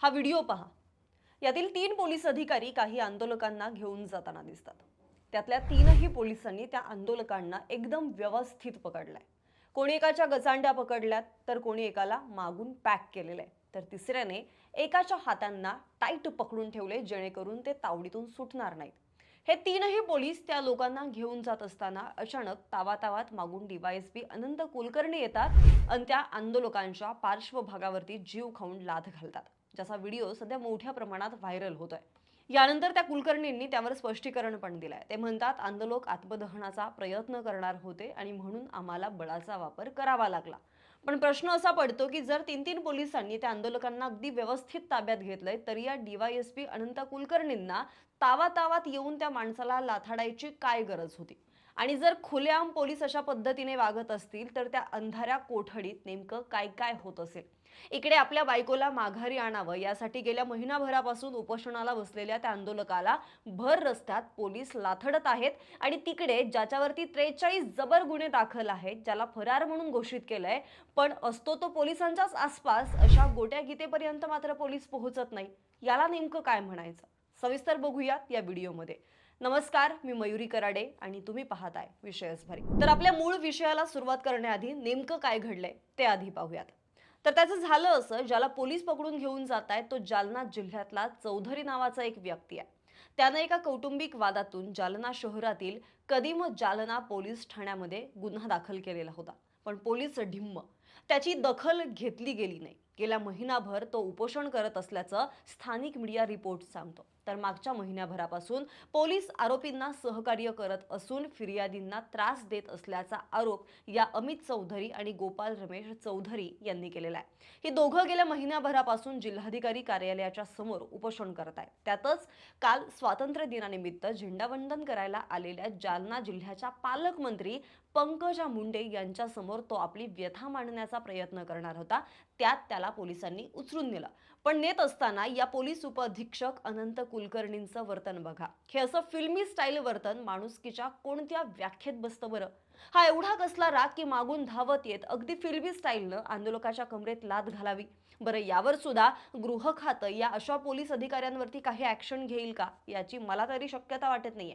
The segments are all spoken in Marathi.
हा व्हिडिओ पहा. यातील तीन पोलीस अधिकारी काही आंदोलकांना घेऊन जाताना दिसतात. त्यातल्या तीनही पोलिसांनी त्या आंदोलकांना एकदम व्यवस्थित पकडलाय. कोणी एकाच्या गचांड्या पकडल्यात तर कोणी एकाला मागून पॅक केलेलं आहे तर तिसऱ्याने एकाच्या हातांना टाईट पकडून ठेवले जेणेकरून ते तावडीतून सुटणार नाहीत. हे तीनही पोलीस त्या लोकांना घेऊन जात असताना अचानक तावातावात मागून डीवायएसपी अनंत कुलकर्णी येतात आणि त्या आंदोलकांच्या पार्श्वभागावरती जीव खाऊन लाथ घालतात. ज्याचा व्हिडिओ सध्या मोठ्या प्रमाणात व्हायरल होतोय. यानंतर त्या कुलकर्णींनी त्यावर स्पष्टीकरण पण दिलंय. ते म्हणतात आंदोलक आत्मदहनाचा प्रयत्न करणार होते आणि म्हणून आम्हाला बळाचा वापर करावा लागला. पण प्रश्न असा पडतो की जर तीन तीन पोलिसांनी त्या आंदोलकांना अगदी व्यवस्थित ताब्यात घेतलंय तरी या डीवायएसपी अनंत कुलकर्णींना तावातावात येऊन त्या माणसाला लाथाडायची काय गरज होती? आणि जर खुलेआम पोलीस अशा पद्धतीने वागत असतील तर त्या अंधाऱ्या कोठडीत नेमकं काय काय होत असेल? इकडे आपल्या बायकोला माघारी आणावं. यासाठी गेल्या महिनाभरापासून उपोषणाला बसलेल्या त्या आंदोलकाला भर रस्त्यात पोलीस लाथडत आहेत आणि तिकडे ज्याच्यावरती त्रेचाळीस जबर गुन्हे दाखल आहेत ज्याला फरार म्हणून घोषित केलंय पण असतो तो पोलिसांच्याच आसपास अशा गोट्या गीतेपर्यंत मात्र पोलीस पोहोचत नाही. याला नेमकं काय म्हणायचं? सविस्तर बघूयात या व्हिडिओमध्ये. नमस्कार मी मयुरी कराडे आणि तुम्ही पाहताय विषयच भरी तर आपल्या मूळ विषयाला सुरुवात करण्याआधी नेमकं काय घडलंय ते आधी पाहूयात. तर त्याचं झालं असं ज्याला पोलीस पकडून घेऊन जात आहेत तो जालना जिल्ह्यातला चौधरी नावाचा एक व्यक्ती आहे. त्यानं एका कौटुंबिक वादातून जालना शहरातील कदीम जालना पोलीस ठाण्यामध्ये गुन्हा दाखल केलेला होता. पण पोलीस ढिम्म. त्याची दखल घेतली गेली नाही. गेल्या महिनाभर तो उपोषण करत असल्याचं स्थानिक मीडिया रिपोर्ट सांगतो. तर मागच्या महिन्याभरापासून पोलीस आरोपींना सहकार्य करत असून फिर्यादींना त्रास देत असल्याचा आरोप या अमित चौधरी आणि गोपाल रमेश चौधरी यांनी केलेला आहे. ही दोघं गेल्या महिन्याभरापासून जिल्हाधिकारी कार्यालयाच्या समोर उपोषण करत आहेत. त्यातच काल स्वातंत्र्य दिनानिमित्त झेंडावंदन करायला आलेल्या जालना जिल्ह्याच्या पालकमंत्री पंकजा मुंडे यांच्यासमोर तो आपली व्यथा मांडण्याचा प्रयत्न करणार होता. त्यात त्याला पोलिसांनी उचलून नेलं. पण नेत असताना या पोलीस उपअधीक्षक अनंत कुलकर्णींचं वर्तन बघा. हे असं फिल्मी स्टाईल वर्तन माणुसकीच्या कोणत्या व्याख्येत बसतं बरं? हा एवढा कसला राग की मागून धावत येत. अगदी फिल्मी स्टाईलनं आंदोलकाच्या कमरेत लाद घालावी. बरं यावर सुद्धा गृह खातं या अशा पोलीस अधिकाऱ्यांवरती काही ऍक्शन घेईल का? याची मला तरी शक्यता वाटत नाहीये.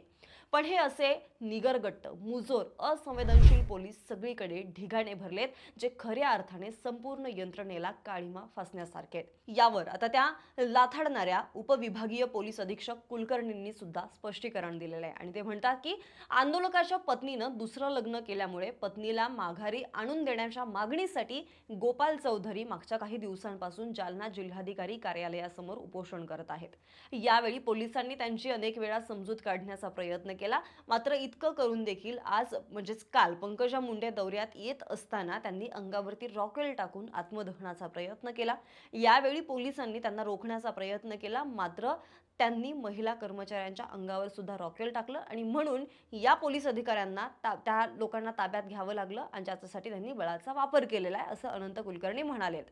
पण हे असे निगरगट्ट मुजोर असंवेदनशील पोलीस सगळीकडे ढिगाणे भरलेत जे खऱ्या अर्थाने संपूर्ण यंत्रणेला काळीमा फासण्यासारखे आहेत. यावर आता त्या लाथाडणाऱ्या उपविभागीय पोलीस अधीक्षक कुलकर्णींनी सुद्धा स्पष्टीकरण दिलेलं आहे. आणि ते म्हणतात की आंदोलकाच्या पत्नीनं दुसरं लग्न केल्यामुळे पत्नीला माघारी आणून देण्याच्या मागणीसाठी गोपाल चौधरी मागच्या काही दिवसांपासून जालना जिल्हाधिकारी कार्यालयासमोर उपोषण करत आहेत. यावेळी पोलिसांनी त्यांची अनेक वेळा समजूत काढण्याचा प्रयत्न केला. मात्र इतकं करून देखील आज म्हणजेच काल पंकजा मुंडे दौऱ्यात येत असताना त्यांनी अंगावरती रॉकेल टाकून आत्मदहनाचा प्रयत्न केला. यावेळी पोलिसांनी त्यांना रोखण्याचा प्रयत्न केला. मात्र त्यांनी महिला कर्मचाऱ्यांच्या अंगावर सुद्धा रॉकेल टाकलं आणि म्हणून या पोलीस अधिकाऱ्यांना ता- त्या लोकांना ताब्यात घ्यावं लागलं आणि ज्याच्यासाठी त्यांनी बळाचा वापर केलेला आहे असं अनंत कुलकर्णी म्हणालेत.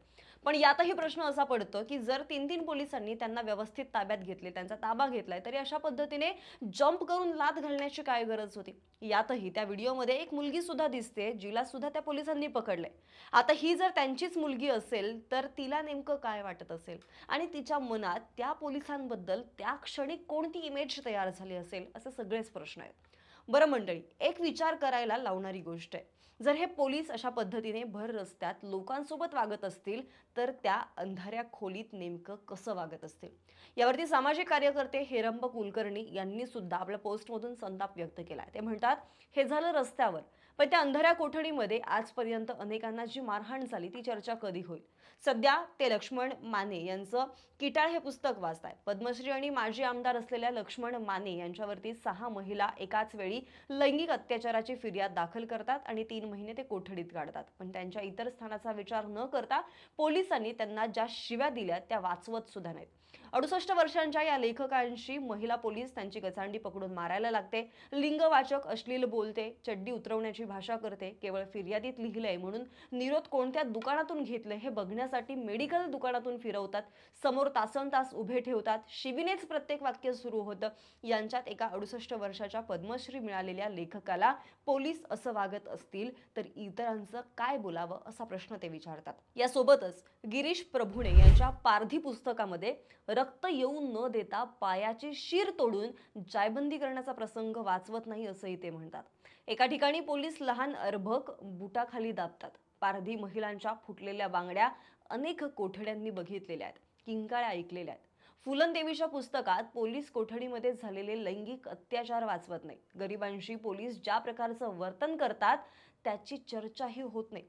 पण यातही प्रश्न असा पडतो की जर तीन तीन पोलिसांनी त्यांना व्यवस्थित ताब्यात घेतले त्यांचा ताबा घेतलाय तरी अशा पद्धतीने जम्प करून लात घालण्याची काय गरज होती? यातही त्या व्हिडिओमध्ये एक मुलगी सुद्धा दिसते जिला सुद्धा त्या पोलिसांनी पकडलंय. आता ही जर त्यांचीच मुलगी असेल तर तिला नेमकं काय वाटत असेल? आणि तिच्या मनात त्या पोलिसांबद्दल त्या क्षणी कोणती इमेज तयार झाली असेल? असे सगळेच प्रश्न आहेत. बरं मंडळी एक विचार करायला लावणारी गोष्ट आहे. जर हे पोलीस अशा पद्धतीने भर रस्त्यात लोकांसोबत वागत असतील तर त्या अंधाऱ्या खोलीत नेमकं कसं वागत असतील? यावरती सामाजिक कार्यकर्ते हेरंब कुलकर्णी यांनी सुद्धा आपल्या पोस्टमधून संताप व्यक्त केला ते म्हणतात हे झालं रस्त्यावर. पण त्या अंधाऱ्या कोठडीमध्ये आजपर्यंत अनेकांना जी मारहाण झाली ती चर्चा कधी होईल? सध्या ते लक्ष्मण माने यांचं किटाळ हे पुस्तक वाचताय पद्मश्री आणि माजी आमदार असलेल्या लक्ष्मण माने यांच्यावरती सहा महिला एकाच वेळी लैंगिक अत्याचाराची फिर्याद दाखल करतात आणि तीन महिने ते कोठडीत काढतात पण त्यांच्या इतर स्थानाचा विचार न करता पोलिसांनी त्यांना ज्या शिव्या दिल्या त्या वाचवत सुद्धा नाहीत. अडुसष्ट वर्षांच्या या लेखकांशी महिला पोलीस त्यांची गचांडी पकडून मारायला लागते. लिंगवाचक अश्लील बोलते चड्डी उतरवण्याची अशी भाषा करते केवळ फिर्यादीत लिहिलंय म्हणून निरोध कोणत्या दुकानातून घेतलं हे बघण्यासाठी मेडिकल दुकानातून फिरवतात. समोर तासन तास उभे ठेवतात. शिवीनेच प्रत्येक वाक्य सुरू होतं. यांच्यात एका अडुसष्ट वर्षाच्या पद्मश्री मिळालेल्या लेखकाला पोलीस असं वागत असतील तर इतरांचं काय बोलावं असा प्रश्न ते विचारतात. यासोबतच गिरीश प्रभुणे यांच्या पारधी पुस्तकामध्ये रक्त येऊ न देता पायाची शीर तोडून जायबंदी करण्याचा प्रसंग वाचवत नाही असंही ते म्हणतात. एका ठिकाणी पोलीस लहान अर्भक बुटाखाली दाबतात. पारधी महिलांच्या फुटलेल्या बांगड्या अनेक कोठड्यांनी बघितलेल्या आहेत किंकाळ्या ऐकलेल्या आहेत. फुलनदेवीच्या पुस्तकात पोलीस कोठडीमध्ये झालेले लैंगिक अत्याचार वाचवत नाही. गरिबांशी पोलीस ज्या प्रकारचं वर्तन करतात त्याची चर्चाही होत नाही.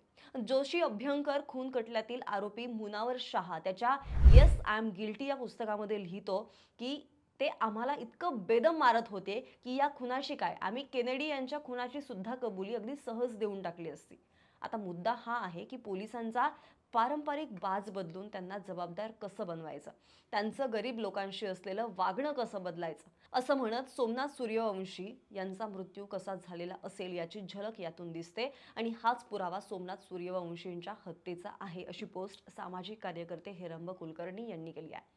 जोशी अभ्यंकर खून खटल्यातील आरोपी मुनावर शहा त्याच्या येस आय एम गिल्टी या पुस्तकामध्ये लिहितो की ते आम्हाला इतकं बेदम मारत होते की या खुनाशी काय? आम्ही केनेडी यांच्या खुनाची सुद्धा कबुली अगदी सहज देऊन टाकली असती. आता मुद्दा हा आहे की पोलिसांचा पारंपरिक बाज बदलून त्यांना जबाबदार कसं बनवायचं? त्यांचं गरीब लोकांशी असलेलं वागणं कसं बदलायचं? असं म्हणत सोमनाथ सूर्यवंशी यांचा मृत्यू कसा झालेला असेल याची झलक यातून दिसते आणि हाच पुरावा सोमनाथ सूर्यवंशींच्या हत्येचा आहे अशी पोस्ट सामाजिक कार्यकर्ते हेरंब कुलकर्णी यांनी केली आहे.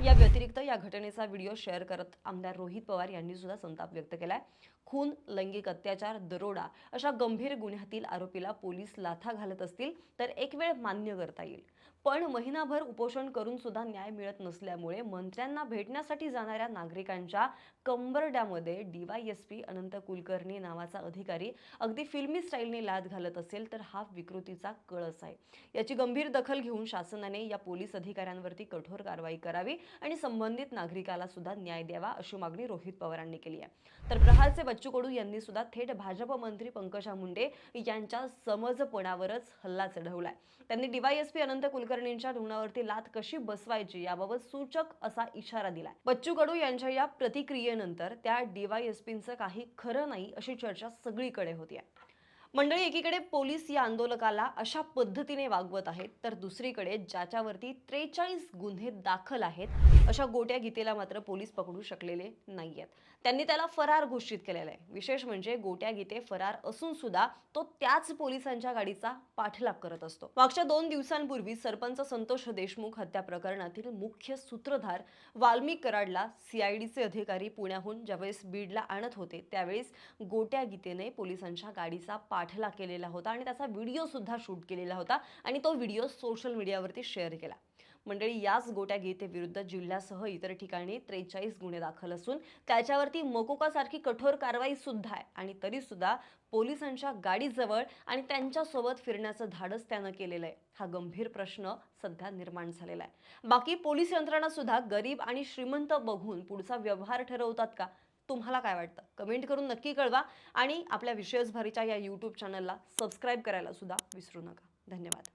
या व्यतिरिक्त या घटनेचा व्हिडिओ शेअर करत आमदार रोहित पवार यांनी सुद्धा संताप व्यक्त केलाय. खून लैंगिक अत्याचार दरोडा अशा गंभीर गुन्ह्यातील आरोपीला पोलीस लाथा घालत असतील तर एक वेळ मान्य करता येईल. पण महिनाभर उपोषण करून सुद्धा न्याय मिळत नसल्यामुळे मंत्र्यांना भेटण्यासाठी जाणाऱ्या नागरिकांच्या कंबरड्यामध्ये डीवायएसपी अनंत कुलकर्णी नावाचा अधिकारी अगदी फिल्मी स्टाईलने लाद घालत असेल तर हा विकृतीचा कळस आहे. याची गंभीर दखल घेऊन शासनाने या पोलीस अधिकाऱ्यांवरती कठोर कारवाई करावी आणि संबंधित नागरिकाला सुद्धा न्याय द्यावा अशी मागणी रोहित पवारांनी केली आहे. तर प्रहारचे बच्चू कडू यांनी सुद्धा थेट भाजप मंत्री पंकजा मुंडे यांच्या समजपणावरच हल्ला चढवलाय. त्यांनी डीवायएसपी अनंत कुलकर्णींच्या रुग्णावरती लात कशी बसवायची याबाबत सूचक असा इशारा दिलाय. बच्चू कडू यांच्या या प्रतिक्रियेनंतर त्या डीवायएसपींचं काही खरं नाही अशी चर्चा सगळीकडे होती मंडळी एकीकडे पोलीस या आंदोलकाला अशा पद्धतीने वागवत आहेत तर दुसरीकडे ज्याच्यावरती त्रेचाळीस गुन्हे दाखल आहेत अशा गोट्या गीतेला मात्र पोलीस पकडू शकलेले नाहीयेत. त्यांनी त्याला फरार घोषित केलेला आहे. विशेष म्हणजे गोट्या गीते फरार असून सुद्धा तो त्याच पोलिसांच्या गाडीचा पाठलाग करत असतो. मागच्या दोन दिवसांपूर्वी सरपंच संतोष देशमुख हत्या प्रकरणातील मुख्य सूत्रधार वाल्मिक कराडला सीआयडीचे अधिकारी पुण्याहून ज्यावेळेस बीडला आणत होते त्यावेळेस गोट्या गीतेने पोलिसांच्या गाडीचा पाठ पाठला केलेला होता आणि त्याचा व्हिडिओ सुद्धा शूट केलेला होता आणि तो व्हिडिओ सोशल मीडियावरती शेअर केला. मंडळी याच गोट्या गीतेविरुद्ध जिल्ह्यासह इतर ठिकाणी त्रेचाळीस गुन्हे दाखल असून त्याच्यावरती मकोकासारखी कठोर कारवाई सुद्धा आहे आणि तरी सुद्धा पोलिसांच्या गाडीजवळ आणि त्यांच्यासोबत फिरण्याचं धाडस त्यानं केलेलं आहे. हा गंभीर प्रश्न सध्या निर्माण झालेला आहे. बाकी पोलीस यंत्रणा सुद्धा गरीब आणि श्रीमंत बघून पुढचा व्यवहार ठरवतात का? तुम्हाला काय वाटतं? कमेंट करून नक्की कळवा आणि आपल्या विशेष या यूट्यूब चॅनलला सबस्क्राईब करायला सुद्धा विसरू नका. धन्यवाद.